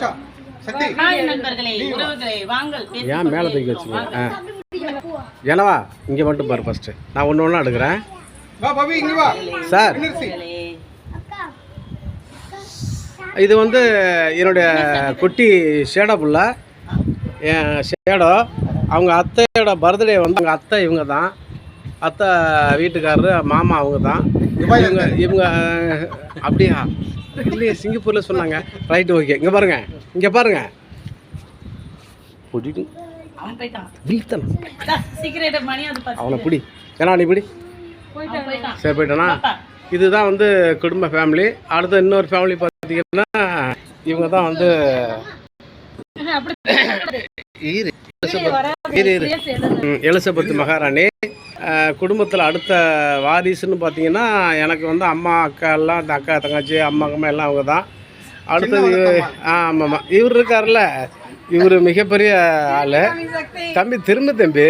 சந்தோஷம். சக்தி. ஹாய் நண்பர்களே உறவுகளே வாங்கள் பேசிக் ஏன் மேலே தூக்கி வச்சுங்க ஆ. என்னவா இங்கே மட்டும் பாரு ஃபஸ்ட்டு நான் ஒன்று ஒன்றா எடுக்கிறேன். வா பவி இங்க வா. சார். இது வந்து என்னுடைய குட்டி ஷேடோ புள்ள. என் ஷேடோ. அவங்க அத்தையோட பர்த்டே வந்து அவங்க அத்தை இவங்க தான் அத்தை வீட்டுக்காரரு மாமா அவங்க தான் இவங்க இவங்க அப்படியா? இல்லையே சிங்கப்பூரில் சொன்னாங்க. ரைட்டு ஓகே இங்கே பாருங்க. இங்கே பாருங்க. அவன் பிடி. ஏன்னா நீ பிடி. சரி போயிட்டானா. இதுதான் வந்து குடும்ப ஃபேமிலி அடுத்து இன்னொரு ஃபேமிலி பார்த்தீங்கன்னா இவங்க தான் வந்து எலிசபெத் மகாராணி. குடும்பத்தில் அடுத்த வாரிசுன்னு பார்த்தீங்கன்னா எனக்கு வந்து அம்மா அக்கா எல்லாம் இந்த அக்கா தங்கச்சி அம்மா அம்மா எல்லாம் அவங்க தான் அடுத்தது ஆ ஆமாம் ஆமாம் இவர் இருக்கார்ல இவர் மிகப்பெரிய ஆள். தம்பி திரும்ப தம்பி.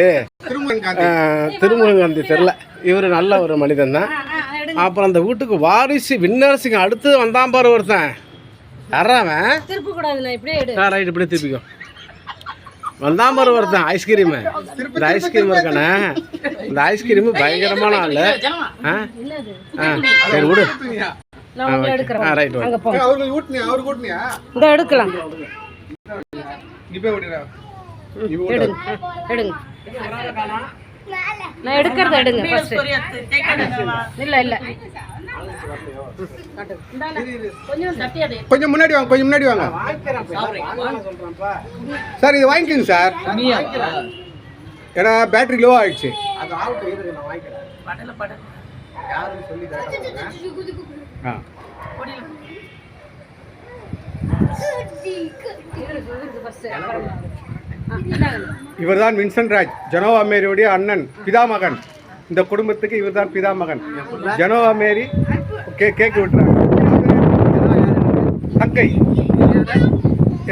திருமுருகாந்தி தெரில இவர் நல்ல ஒரு மனிதன் தான். அப்புறம் அந்த வீட்டுக்கு வாரிசு விண்ணரசுக்கு அடுத்து வந்தான் பாரு ஒருத்தன். யாராவன் இப்படியே ரைட் இப்படி திருப்பிக்கோ. வந்தான் பாரு ஒருத்தன் ஐஸ்கிரீம் இந்த ஐஸ்கிரீம் இருக்கானே இந்த ஐஸ்கிரீம் பயங்கரமான ஆள். ஆ? ஆ சரி விடு. ஆ ரைட் இந்த எடுக்கலாம். எடுங்க நான் எடுக்கிறத எடுங்க ஃபர்ஸ்ட் இல்ல இல்ல. கொஞ்சம் முன்னாடி வாங்க கொஞ்சம் முன்னாடி வாங்க. சார் இது வாங்கிக்கோங்க சார். ஏன்னா பேட்டரி லோ ஆயிடுச்சு. படல இவர்தான் வின்சென்ட் ராஜ் ஜனோவா மேரியுடைய அண்ணன் பிதாமகன். இந்த குடும்பத்துக்கு இவர்தான் பிதாமகன். ஜனோவா மேரி கே கேக் விட்டுறாங்க. தங்கை.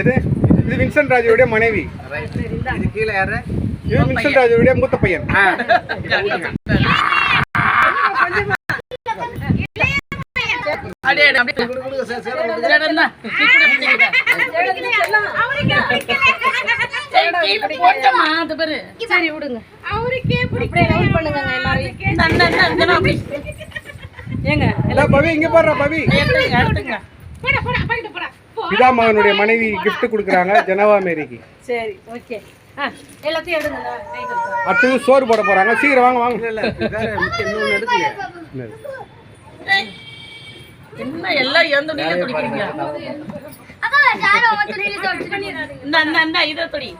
எது? இது வின்சென்ட் ராஜுடைய மனைவி. இது கீழே யாரு? இது வின்சென்ட் ராஜுடைய மூத்த பையன். அப்படியே எடு, அப்படியே எடு. இந்தா, சரி, கீழே போட்டோமா, அது பாரு. சரி விடுங்க. அப்படியே பண்ணுங்க அப்படி. ஏங்க இதோ பவி இங்க பாடுறா பவி. எடுத்துங்க. பிதாமகனுடைய மனைவி gift கொடுக்குறாங்க ஜனவா மேரிக்கு. சரி ஓகே. எல்லாத்தையும் எடுங்க. அடுத்தது சோறு போட போறாங்க. சீக்கிரம் வாங்க வாங்க. இல்லை இன்னொன்று எடுக்கலையே. ஏய், என்ன எல்லாம் எந்த துணியில துடிக்கிறீங்க இந்தா, இந்தா, இந்தா, இதை துடி.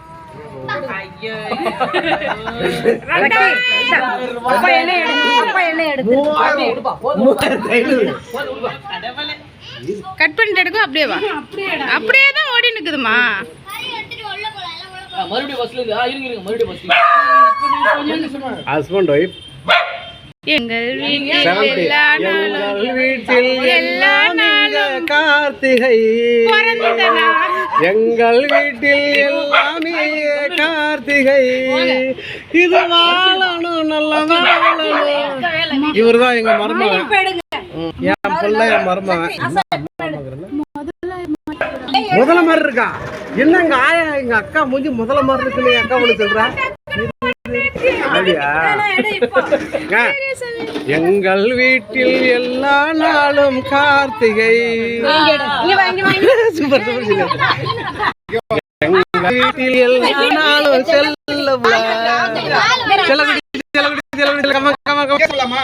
கட் பண்ணிட்டு எடுக்கும் அப்படியே வா அப்படியே தான் ஓடி நிக்குதுமா ஹஸ்பண்ட் ஒய்ஃப் வீட்டில் எங்கள் வீட்டில் எல்லா நாளும் கார்த்திகை பிறந்த நாள். எங்கள் வீட்டில் எல்லாமே கார்த்திகை. இது வாழணும் நல்ல வாழணும். இவர் தான் எங்க மருமகன் என் பிள்ளை என் மருமகன் முதல்ல மாதிரி இருக்கா? என்ன எங்க ஆயா எங்க அக்கா மூஞ்சி முதல்ல மாதிரி இருக்குன்னு அக்கா ஒண்ணு சொல்றா? எங்கள் வீட்டில் எல்லா நாளும் கார்த்திகை. சூப்பர் எங்கள் வீட்டில் எல்லா நாளும் செல்ல செல்லகுடி செல்லகுடி செல்லகுடி கம கம கம. கேட்கலாமா?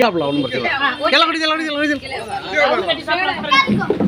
கேப்ல ஒன்றும் பிரச்சனை. செல்லகுடி செல்லகுடி செல்லகுடி பாருங்க.